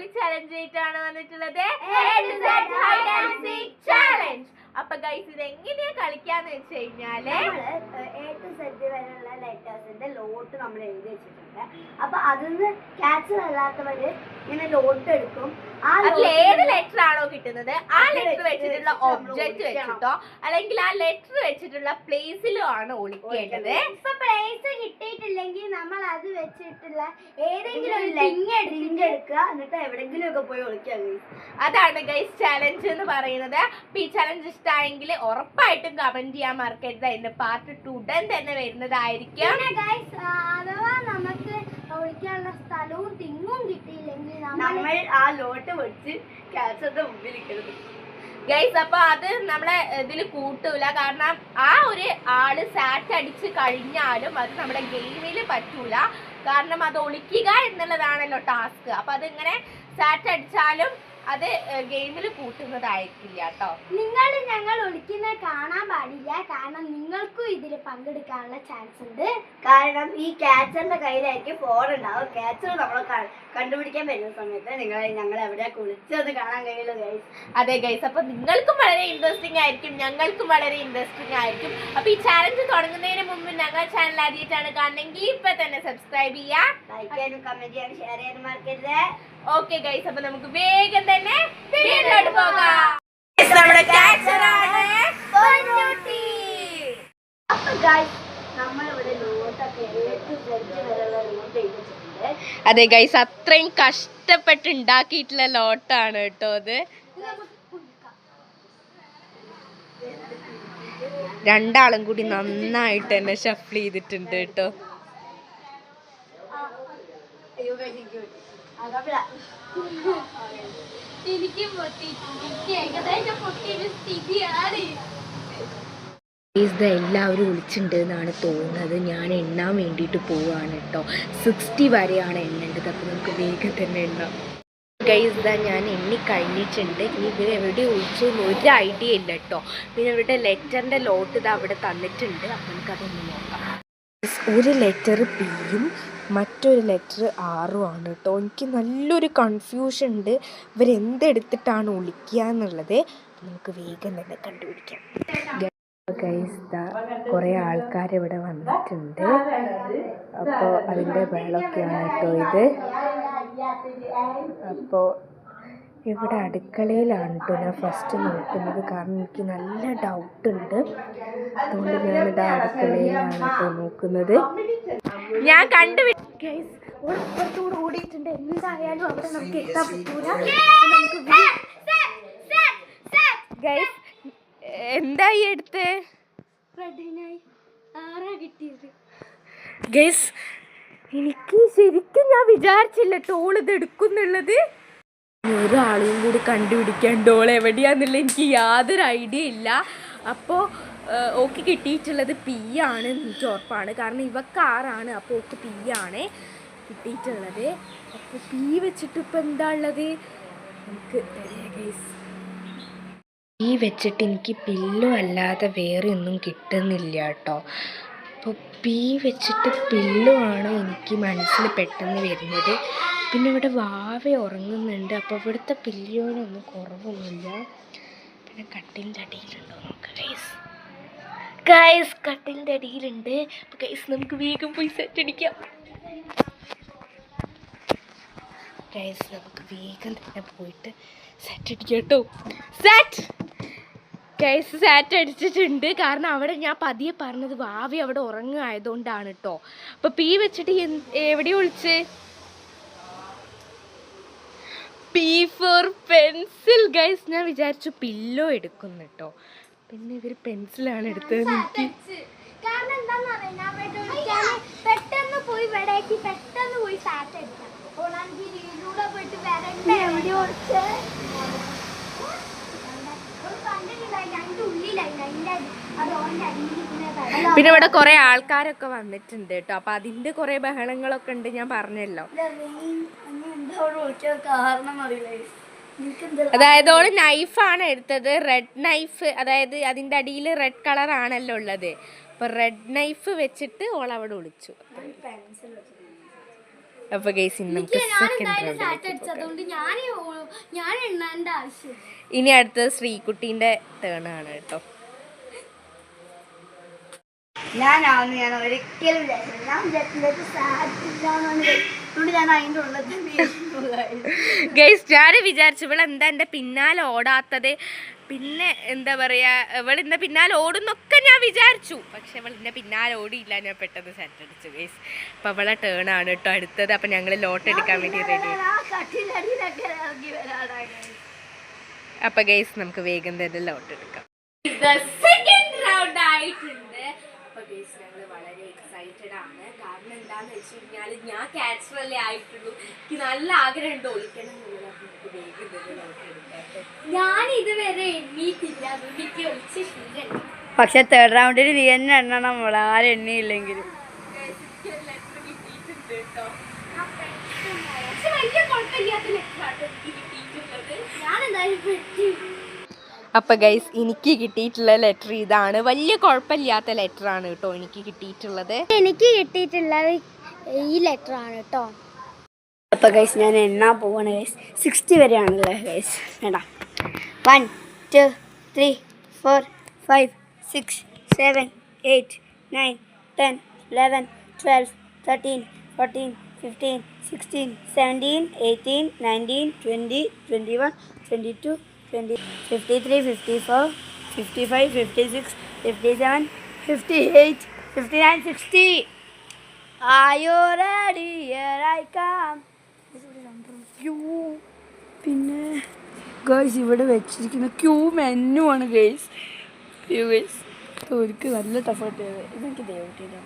അടിപൊളി ചലഞ്ച് ആയിട്ടാണ് വന്നിട്ടുള്ളത്. ചാലഞ്ച് അപ്പൊ ഗൈസ് ഇത് എങ്ങനെയാ കളിക്കാന്ന് വെച്ച് കഴിഞ്ഞാൽ എ ടു സെറ്റ് വരെയുള്ള ലെറ്റേഴ്സിന്റെ ലോട്ട് നമ്മൾ എഴുതി വെച്ചിട്ടുണ്ട്. അപ്പൊ അതിന്ന് ക്യാച്ച് അല്ലാത്തവര് ഇങ്ങനെ ലോട്ട് എടുക്കും. ആ അതിൽ ഏത് ലെറ്റർ ആണോ കിട്ടുന്നത്? ആ ലെറ്റർ വെച്ചിട്ടുള്ള ഒബ്ജക്റ്റ് വെച്ചിട്ടോ? അല്ലെങ്കിൽ ആ ലെറ്റർ വെച്ചിട്ടുള്ള പ്ലേസിലോ ആണ് ഒളിക്കേണ്ടത്. ഇപ്പൊ പ്ലേസ് കിട്ടിയിട്ടില്ലെങ്കിൽ നമ്മൾ അത് വെച്ചിട്ടുള്ള ഏതെങ്കിലും ഒരു ലിങ്ക് എടുക്കുക. എന്നിട്ട് എവിടെങ്കിലും ഒക്കെ പോയി ഒളിക്കുക അതാണ് ഗൈസ് ചലഞ്ച് എന്ന് പറയുന്നത്. ഈ ചലഞ്ച് ഇഷ്ടമായെങ്കിൽ ഉറപ്പായിട്ടും കമന്റ് ചെയ്യാൻ മറക്കരുത്. അതിന്റെ പാർട്ട് ടു ഉടൻ തന്നെ വരുന്നതായിരിക്കും. അഥവാ നമുക്ക് ഒളിക്കാനുള്ള സ്ഥലവും തിങ്ങും കിട്ടിയില്ലെങ്കിൽ നമ്മൾ ആ ലോട്ട് വെച്ച് ക്യാച്ചറിന്റെ മുമ്പിലിരിക്കരുത്. ഗൈസ് അപ്പൊ അത് നമ്മളെ ഇതിൽ കൂട്ടൂല. കാരണം ആ ഒരു ആൾ സാറ്റ് അടിച്ച് കഴിഞ്ഞാലും അത് നമ്മുടെ ഗെയിമിൽ പറ്റൂല. കാരണം അത് ഒളിക്കുക എന്നുള്ളതാണല്ലോ ടാസ്ക് അപ്പൊ അതിങ്ങനെ സാറ്റ് അടിച്ചാലും അത് ഗെയിമിൽ കൂട്ടുന്നതായിരിക്കില്ല കേട്ടോ. നിങ്ങൾ ഞങ്ങൾ ഒളിക്കുന്നത് കാണാൻ പാടില്ല. കാരണം നിങ്ങൾക്കും ഇതിൽ പങ്കെടുക്കാനുള്ള ചാൻസ് ഉണ്ട്. കാരണം ഈ ക്യാച്ചറിന്റെ കയ്യിലായിരിക്കും ഫോൺ ഉണ്ടാവും ക്യാച്ചർ നമ്മൾ കണ്ടുപിടിക്കാൻ വരുന്ന സമയത്ത് നിങ്ങൾ ഞങ്ങൾ എവിടെയാ കുളിച്ചത് കാണാൻ കഴിയുള്ളു ഗൈസ് അതെ ഗൈസ് അപ്പൊ നിങ്ങൾക്കും വളരെ ഇൻട്രസ്റ്റിംഗ് ആയിരിക്കും. ഞങ്ങൾക്കും വളരെ ഇൻട്രസ്റ്റിംഗ് ആയിരിക്കും. അപ്പൊ ഈ ചാലഞ്ച് തുടങ്ങുന്നതിന് മുമ്പ് ഞങ്ങൾ ചാനൽ ആദ്യമായിട്ടാണ് കാണണമെങ്കിൽ ഇപ്പൊ തന്നെ സബ്സ്ക്രൈബ് ചെയ്യാം ലൈക്ക് ചെയ്യാനും കമന്റ് ചെയ്യാനും ഷെയർ ചെയ്യാനും മറക്കരുത്. ഓക്കെ ഗൈസ് അപ്പൊ നമുക്ക് വേഗം തന്നെ വീട്ടിലോട്ട് പോകാം. നമ്മുടെ catcher ആണ് പൊന്നൂട്ടി. അപ്പൊ ഗൈസ് നമ്മളിവിടെ ലോട്ടൊക്കെ ഏറ്റവും സെറ്റ് വരെയുള്ള ലോട്ട് എഴുതിച്ചിട്ടുണ്ട് അതെ ഗൈസ് അത്രയും കഷ്ടപ്പെട്ട് ഉണ്ടാക്കിയിട്ടുള്ള ലോട്ടാണ് കേട്ടോ അത്. രണ്ടാളും കൂടി നന്നായിട്ട് തന്നെ ഷഫിൾ ചെയ്തിട്ടുണ്ട് കേട്ടോ. അയ്യോ എനിക്ക് പറ്റി. അകപ്പില. എനിക്ക് പൊട്ടിയിട്ടുണ്ട് എനിക്ക് ഏകദേശം പൊട്ടിയൊരു സ്ഥിതിയാണ് ഇത് എല്ലാവരും വിളിച്ചിട്ടുണ്ട് എന്നാണ് തോന്നുന്നത്. ഞാൻ എണ്ണാൻ വേണ്ടിയിട്ട് പോവാണ് കേട്ടോ സിക്സ്റ്റി വരെയാണ് എണ്ണേണ്ടത്. അപ്പോൾ നമുക്ക് വേഗം തന്നെ എണ്ണാം. ഗൈസ് ഇതാ ഞാൻ എണ്ണി കഴിഞ്ഞിട്ടുണ്ട്. ഇനി ഇവർ എവിടെ ഒഴിച്ചു ഒരു ഐഡിയ ഇല്ല കേട്ടോ പിന്നെ ഇവരുടെ ലെറ്ററിന്റെ ലോട്ട് ഇത് അവിടെ തന്നിട്ടുണ്ട്. അപ്പോൾ നമുക്കതൊന്ന് നോക്കാം. ഒരു ലെറ്റർ പിയും മറ്റൊരു ലെറ്റർ ആറും ആണ് കേട്ടോ എനിക്ക് നല്ലൊരു കൺഫ്യൂഷൻ ഉണ്ട്. ഇവരെന്തെടുത്തിട്ടാണ് ഒളിക്കുക എന്നുള്ളത് നമുക്ക് വേഗം തന്നെ കണ്ടുപിടിക്കാം. ഗൈസ് കുറേ ആൾക്കാർ ഇവിടെ വന്നിട്ടുണ്ട്. അപ്പോൾ അതിന്റെ വെള്ളമൊക്കെയാണ് കേട്ടോ ഇത്. അപ്പോൾ ഇവിടെ അടുക്കളയിലാണ് കേട്ടോ ഞാൻ ഫസ്റ്റ് നോക്കുന്നത്. കാരണം എനിക്ക് നല്ല ഡൗട്ട് ഉണ്ട്. അതുകൊണ്ട് ഞാനിത് അടുക്കളയിലാണ് കേട്ടോ നോക്കുന്നത്. ഞാൻ കണ്ടു ഓടിപ്പുറത്തോട് ഓടിയിട്ടുണ്ട്. എന്തായാലും അവിടെ നമുക്ക് എത്താൻ പറ്റൂല. നമുക്ക് എന്തായി എടുത്ത് ഗൈസ് എനിക്ക് ശരിക്കും ഞാൻ വിചാരിച്ചില്ല ടോൾ ഇത് എടുക്കുന്നുള്ളത്. ഒരാളെയും കൂടി കണ്ടുപിടിക്കാൻ ഡോൾ എവിടെയാന്നുള്ള എനിക്ക് യാതൊരു ഐഡിയ ഇല്ല. അപ്പോൾ ഓക്ക് കിട്ടിയിട്ടുള്ളത് പി ആണ് എനിക്ക് ഉറപ്പാണ്. കാരണം ഇവക്ക് ആറാണ് അപ്പോൾ ഓക്ക് പി ആണ് കിട്ടിയിട്ടുള്ളത്. അപ്പോൾ പി വെച്ചിട്ട് ഇപ്പം എന്താ ഉള്ളത്? നമുക്ക് ഗൈസ് ഈ വെച്ചിട്ട് എനിക്ക് പില്ലോ അല്ലാതെ വേറെ ഒന്നും കിട്ടുന്നില്ല കേട്ടോ. അപ്പോൾ പി വെച്ചിട്ട് പില്ലോ ആണ് എനിക്ക് മനസ്സിൽ പെട്ടെന്ന് വരുന്നത്? പിന്നെ ഇവിടെ വാവ ഉറങ്ങുന്നുണ്ട്. അപ്പോൾ ഇവിടുത്തെ പില്ലിയോനൊന്നും കുറവൊന്നുമില്ല. പിന്നെ കട്ടിലിന്റെ അടിയിലുണ്ടോ നോക്കാം ഗൈസ് ഗൈസ് കട്ടിലിന്റെ അടിയിലുണ്ട്. അപ്പോൾ ഗൈസ് നമുക്ക് വേഗം പോയി സെറ്റ് അടിക്കാം. ഗൈസ് നമുക്ക് വേഗം തന്നെ പോയിട്ട് സെറ്റ് അടിക്കാം കേട്ടോ. സെറ്റ് ഗൈസ് സാറ്റ് അടിച്ചിട്ടുണ്ട്. കാരണം അവിടെ ഞാൻ പതിയെ പറഞ്ഞത് വാവി അവിടെ ഉറങ്ങായതുകൊണ്ടാണ് കേട്ടോ. അപ്പോൾ പീ വെച്ചിട്ട് എവിടെ ഒളിച്ച്? പി ഫോർ പെൻസിൽ ഗൈസ് ഞാൻ വിചാരിച്ചു പില്ലോ എടുക്കുന്നു കേട്ടോ പിന്നെ ഇവർ പെൻസിലാണ് എടുത്തത്. എനിക്ക് കാരണം പെട്ടെന്ന് പോയി പെട്ടെന്ന് പോയി സാറ്റ് ഓണാണെങ്കിൽ പോയിട്ട് വരണ്ടേ? എവിടെ പിന്നെ ഇവിടെ കുറെ ആൾക്കാരൊക്കെ വന്നിട്ടുണ്ട് കേട്ടോ അപ്പൊ അതിന്റെ കുറെ ബഹളങ്ങളൊക്കെ ഉണ്ട് ഞാൻ പറഞ്ഞല്ലോ. അതായത് ഓൾ നൈഫാണ് എടുത്തത്. റെഡ് നൈഫ് അതായത് അതിന്റെ അടിയിൽ റെഡ് കളർ ആണല്ലോ ഉള്ളത്. അപ്പൊ റെഡ് നൈഫ് വെച്ചിട്ട് ഓൾ അവിടെ ഒളിച്ചു. അപ്പൊ ഗൈസ് ഇന്ന് നമുക്ക് ഇനി അടുത്തത് ശ്രീകുട്ടിന്റെ ടേൺ ആണ് കേട്ടോ. ഞാനാണ് ഞാൻ ഒരിക്കലും ഞാൻ ഗൈസ് ഞാൻ വിചാരിച്ചു ഇവൾ എന്താ എന്റെ പിന്നാലെ ഓടാത്തത്? പിന്നെ എന്താ പറയാ ഇവൾ ഇന്ന പിന്നാലെ ഓടുന്നൊക്കെ ഞാൻ വിചാരിച്ചു. പക്ഷെ ഇവൾ ഇന്ന പിന്നാലെ ഓടിയില്ല ഞാൻ പെട്ടെന്ന് സെറ്റ് അടിച്ചു ഗൈസ് അപ്പൊ അവളെ ടേൺ ആണ് കേട്ടോ അടുത്തത്. അപ്പൊ ഞങ്ങൾ ലോട്ട് എടുക്കാൻ വേണ്ടി റെഡി അപ്പൊ ഗൈസ് നമുക്ക് വേഗം തന്നെ ലോട്ട് എടുക്കാം. സെക്കൻഡ് റൗണ്ട് ആയിട്ടുണ്ട്. അപ്പൊ ഗൈസ് ഞങ്ങൾ വളരെ എക്സൈറ്റഡ് ആണ്. എന്താന്ന് വെച്ച് കഴിഞ്ഞാൽ ഞാൻ ക്യാൻസർ അല്ലേ ആയിട്ടുള്ളൂ എനിക്ക് നല്ല ഒളിക്കണം വേഗം തന്നെ ലോട്ട് ഞാൻ ഇതുവരെ എണ്ണീട്ടില്ല എനിക്ക് ഒളിച്ച ശീലം പക്ഷെ തേർഡ് റൗണ്ടിൽ നീ തന്നെ എണ്ണണം നമ്മൾ ആരും എണ്ണിയില്ലെങ്കിലും പക്ഷെ വലിയ കുഴപ്പമില്ലാത്ത ലെറ്ററാട്ടോ എനിക്ക് കിട്ടിയിട്ടുള്ളത് ഞാൻ എന്തായാലും പെട്ടി അപ്പൊ ഗൈസ് എനിക്ക് കിട്ടിയിട്ടുള്ള ലെറ്റർ ഇതാണ്. വലിയ കുഴപ്പമില്ലാത്ത ലെറ്റർ ആണ് കേട്ടോ എനിക്ക് കിട്ടിയിട്ടുള്ളത്. എനിക്ക് കിട്ടിയിട്ടുള്ളത് ഈ ലെറ്റർ ആണ് കേട്ടോ. അപ്പൊ ഗൈസ് ഞാൻ എണ്ണാൻ പോവാണ് ഗൈസ് സിക്സ്റ്റി വരെയാണല്ലേ ഗൈസ് വേണ്ട one two three four five six seven eight nine ten eleven twelve thirteen fourteen fifteen sixteen seventeen eighteen nineteen twenty twenty one twenty two twenty fifty three fifty four fifty five fifty six fifty seven fifty eight fifty nine sixty ആയോ come. Queue പിന്നെ girls ഇവിടെ വെച്ചിരിക്കുന്ന Q menu ആണ് girls Q girls ഒരിക്കൽ നല്ല ടഫായിട്ട് ചെയ്തത്. ഇതെനിക്ക് ദൈവത്തിന്റെ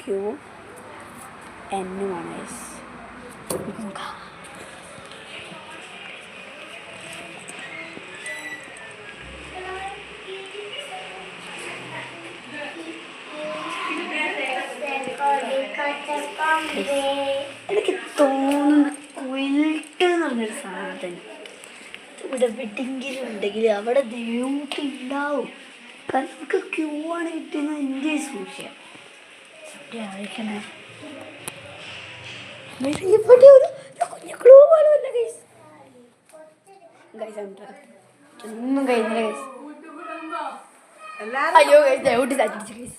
ക്യൂ എന്നുമാണ് ഗൈസ് എനിക്ക് തോന്നുന്നു കുയിൽട്ട് എന്ന് പറഞ്ഞൊരു സാധനം. ഇവിടെ എവിടെയെങ്കിലും ഉണ്ടെങ്കിൽ അവിടെ ദേവൂട്ടി ഉണ്ടാവും കാരണം നമുക്ക് ക്യൂ ആണ് കിട്ടിയെന്ന് എന്റെ സൂക്ഷിക്കാം എവിടെ ആയിരിക്കണേ ഇവിടെ ഒരു കുഞ്ഞു ക്ലൂ പോലും ഇല്ല ഗൈസ് ഗൈസ് ഒന്നും കഴിഞ്ഞില്ല ഗൈസ് അയ്യോ ഗൈസ് ദേവൂട്ടി സാധിച്ചു ഗൈസ്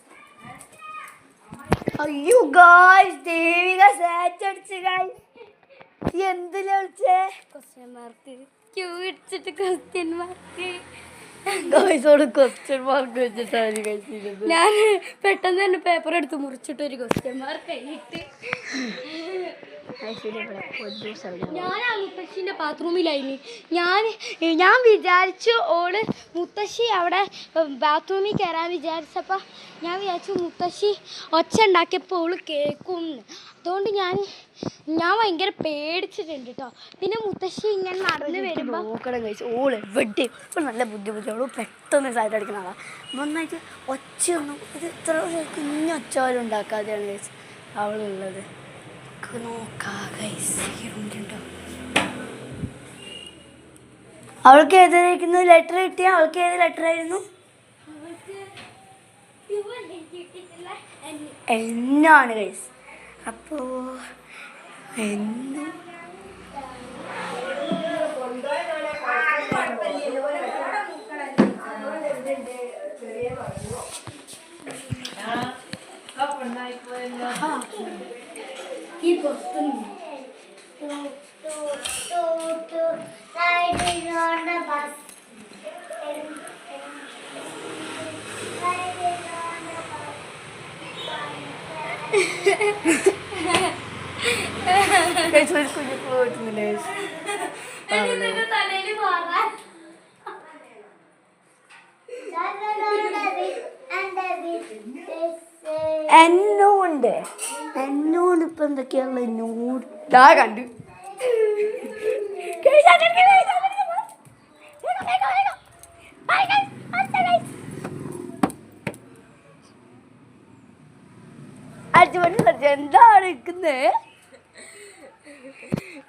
അയ്യോ ഗായ്സ് ദേവിക സാറ്റ് അടിച്ച് ഗായ്സ് എന്തിലാ വിളിച്ചേ? ക്വസ്റ്റ്യൻ മാർക്ക് ക്യൂ ഇടിച്ചിട്ട് ക്വസ്റ്റ്യൻ മാർക്ക് ഗായ്സോട് ക്വസ്റ്റ്യൻ മാർക്ക് വെച്ചിട്ടാണ് കഴിച്ചിരുന്നത് ഞാൻ പെട്ടെന്ന് തന്നെ പേപ്പർ എടുത്ത് മുറിച്ചിട്ട് ഒരു ക്വസ്റ്റ്യൻ മാർക്ക് കഴിഞ്ഞിട്ട് ഞാൻ മുത്തശ്ശിന്റെ ബാത്റൂമിലായിന് ഞാൻ ഞാൻ വിചാരിച്ചു ഓൾ മുത്തശ്ശി അവിടെ ബാത്റൂമിൽ കയറാൻ വിചാരിച്ചപ്പോൾ ഞാൻ വിചാരിച്ചു മുത്തശ്ശി ഒച്ച ഉണ്ടാക്കിയപ്പോൾ ഓൾ കേൾക്കും അതുകൊണ്ട് ഞാൻ ഞാൻ ഭയങ്കര പേടിച്ചിട്ടുണ്ട് കേട്ടോ പിന്നെ മുത്തശ്ശി ഇങ്ങനെ നടന്നു വരുമ്പോൾ നോക്കണം കഴിച്ചു ഓൾ വെട്ടി ഇപ്പം നല്ല ബുദ്ധിമുട്ട് പെട്ടെന്ന് സൈഡ് അടിക്കുന്ന ആളാണ് നന്നായിട്ട് ഒച്ചയൊന്നും ഇത് ഇത്ര കുഞ്ഞൊച്ച പോലും ഉണ്ടാക്കാതെയാണ് കഴിച്ചത് അവളുള്ളത്. നമുക്ക് നോക്കാം ഗൈസ് അവൾക്ക് ഏതായിരിക്കുന്നു ലെറ്റർ കിട്ടിയ? അവൾക്ക് ഏത് ലെറ്റർ ആയിരുന്നു? എന്നാണ് ഗൈസ് അപ്പോ എന്ന്? ഈ Riding on the bus. Riding on the bus. Riding on the bus. Riding on the bus. Riding on the bus. Riding അടുത്ത, guys. അടിപൊളി എന്താ എന്താണ് നിൽക്കുന്നത്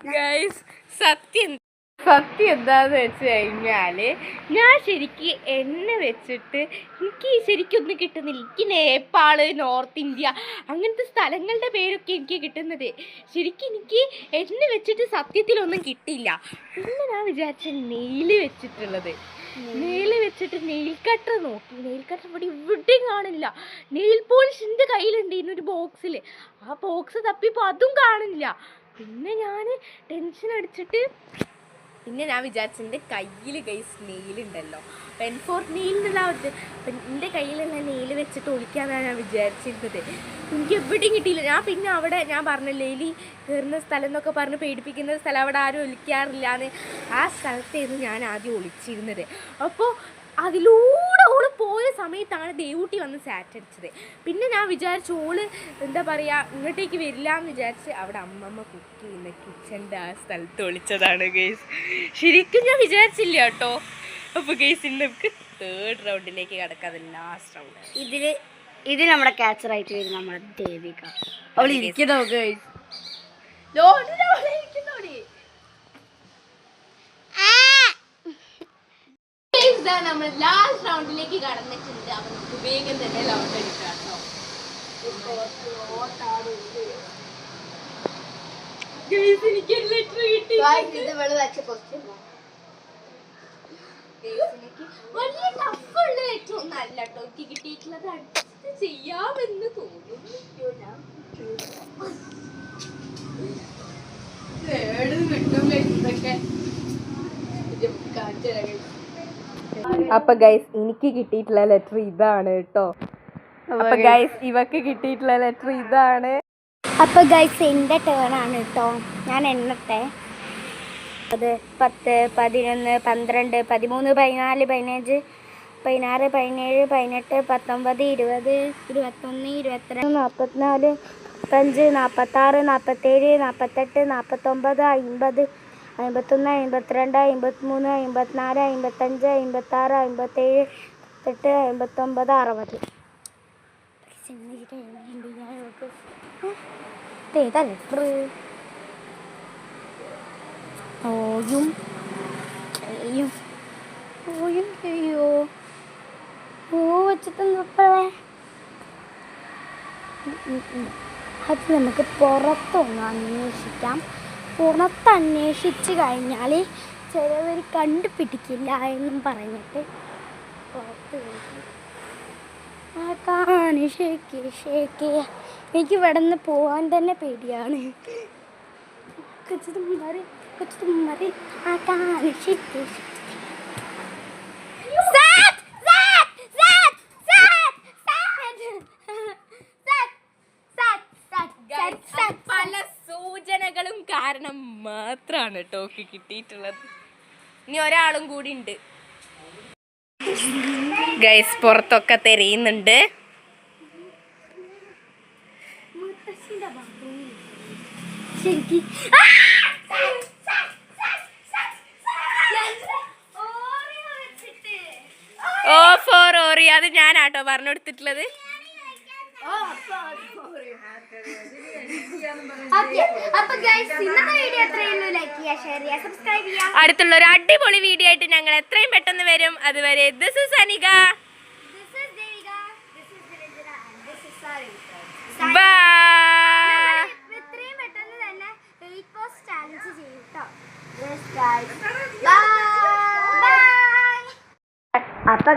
ഗൈസ് സത്യം സത്യം എന്താന്ന് വെച്ച് കഴിഞ്ഞാൽ ഞാൻ ശരിക്ക് എന്നെ വെച്ചിട്ട് എനിക്ക് ശരിക്കൊന്നും കിട്ടുന്നില്ല. എനിക്ക് നേപ്പാൾ നോർത്ത് ഇന്ത്യ അങ്ങനത്തെ സ്ഥലങ്ങളുടെ പേരൊക്കെ എനിക്ക് കിട്ടുന്നത്. ശരിക്കും എനിക്ക് എന്നെ വെച്ചിട്ട് സത്യത്തിലൊന്നും കിട്ടില്ല പിന്നെ ഞാൻ വിചാരിച്ച നെയിൽ വെച്ചിട്ടുള്ളത്. നെയിൽ വെച്ചിട്ട് നെയിൽ നോക്കി. നെയിൽ ഇവിടെ ഇവിടെയും കാണില്ല. നെയിൽ പോളിഷ് എന്റെ കയ്യിലുണ്ട് ഇന്നൊരു ബോക്സിൽ ആ ബോക്സ് തപ്പിയപ്പോൾ അതും കാണില്ല. പിന്നെ ഞാൻ ടെൻഷൻ അടിച്ചിട്ട് പിന്നെ ഞാൻ വിചാരിച്ചു എന്റെ കയ്യിൽ കൈ നെയിലുണ്ടല്ലോ പെൻ ഫോർ ഒരു അപ്പം എന്റെ കയ്യിലുള്ള നെയിൽ വെച്ചിട്ട് ഒളിക്കാന്നാണ് ഞാൻ വിചാരിച്ചിരുന്നത്. എനിക്ക് എവിടെയും കിട്ടിയില്ല. ഞാൻ പിന്നെ അവിടെ ഞാൻ പറഞ്ഞില്ലേ എലി കയറുന്ന സ്ഥലം എന്നൊക്കെ പറഞ്ഞ് പേടിപ്പിക്കുന്ന സ്ഥലം അവിടെ ആരും ഒളിക്കാറില്ല എന്ന് ആ സ്ഥലത്തായിരുന്നു ഞാൻ ആദ്യം ഒളിച്ചിരുന്നത്. അപ്പോൾ അതിലൂടെ ഓൾ പോയ സമയത്താണ് ദേവൂട്ടി വന്ന് സാറ്റടിച്ചത് പിന്നെ ഞാൻ വിചാരിച്ചു ഓൾ എന്താ പറയുക ഇങ്ങോട്ടേക്ക് വരില്ല എന്ന് വിചാരിച്ച് അവിടെ അമ്മമ്മ കുക്ക് ചെയ്യുന്ന കിച്ചന്റെ ആ സ്ഥലത്ത് ഒളിച്ചതാണ് ഗേസ് ശരിക്കും ഞാൻ വിചാരിച്ചില്ല കേട്ടോ. അപ്പോൾ ഗേസ് ഇന്ന് നമുക്ക് തേർഡ് റൗണ്ടിലേക്ക് കിടക്കാം. ലാസ്റ്റ് റൗണ്ട് ഇതിൽ ഇത് നമ്മുടെ ക്യാച്ചർ ആയിട്ട് വരും നമ്മുടെ ദേവിക. അവൾ ഇരിക്കുന്നോ ഗൈസ് നമ്മൾ ലാസ്റ്റ് റൗണ്ടിലേക്ക് കടന്നിട്ടുണ്ട്. അപ്പം നമുക്ക് വേഗം തന്നെ റൗണ്ട് എടുക്കാം കേട്ടോ. കിട്ടി ഇത് വലിയ ടഫുള്ള ലെറ്റർ ഒന്നും അല്ല കേട്ടോ എനിക്ക് കിട്ടിയിട്ടുള്ളത് അഡ്ജസ്റ്റ് ചെയ്യാമെന്ന് തോന്നുന്നു. അപ്പൊ ഗൈസ് എനിക്ക് കിട്ടിയിട്ടുള്ള ലെറ്റർ ഇതാണ് കേട്ടോ അപ്പൊ ഗൈസ് ഇവക്ക് കിട്ടിയിട്ടുള്ള ലെറ്റർ ഇതാണ്. അപ്പൊ ഗൈസ് എന്റെ ടേൺ ആണ് കേട്ടോ ഞാൻ എണ്ണട്ടെ അത് പത്ത് പതിനൊന്ന് പന്ത്രണ്ട് പതിമൂന്ന് പതിനാല് പതിനഞ്ച് പതിനാറ് പതിനേഴ് പതിനെട്ട് പത്തൊമ്പത് ഇരുപത് ഇരുപത്തൊന്ന് ഇരുപത്തിരണ്ട് നാൽപ്പത്തിനാല് നാൽപ്പത്തഞ്ച് നാൽപ്പത്താറ് നാൽപ്പത്തേഴ് നാൽപ്പത്തെട്ട് നാൽപ്പത്തൊമ്പത് അമ്പത് അമ്പത്തൊന്ന് അമ്പത്തിരണ്ട് അമ്പത്തിമൂന്ന് അമ്പത്തിനാല് അമ്പത്തഞ്ച് അമ്പത്താറ് അമ്പത്തേഴ് അമ്പത്തെട്ട് അമ്പത്തൊമ്പത് അറുപത്. അത് നമുക്ക് പുറത്തൊന്ന് അന്വേഷിക്കാം. പുറത്ത് അന്വേഷിച്ച് കഴിഞ്ഞാൽ ചിലവർ കണ്ടുപിടിക്കില്ല എന്നും പറഞ്ഞിട്ട് പുറത്ത് പോയി. ആക്കാന് ഷേക്ക്? ഷേക്ക്. എനിക്ക് ഇവിടെ നിന്ന് പോകാൻ തന്നെ പേടിയാണ്. കൊച്ചുതുമ്മറി കൊച്ചുതുമ്മറി ആക്കാന് ഷേക്ക്? പല സൂചനകളും കാരണം മാത്രമാണ് ടോക്ക് കിട്ടിയിട്ടുള്ളത്. ഇനി ഒരാളും കൂടി ഉണ്ട്. ഗൈസ് പുറത്തൊക്കെ തെരയുന്നുണ്ട്. ഓ ഫോർ ഓറി അത് ഞാനാട്ടോ പറഞ്ഞു കൊടുത്തിട്ടുള്ളത് അപ്പൊ ഗൈസ് ഇന്നത്തെ അടുത്തുള്ള ഒരു അടിപൊളി വീഡിയോ ആയിട്ട് ഞങ്ങൾ എത്രയും പെട്ടെന്ന് വരും. അതുവരെ ദിസ് ഇസ് അനിക. അപ്പൊ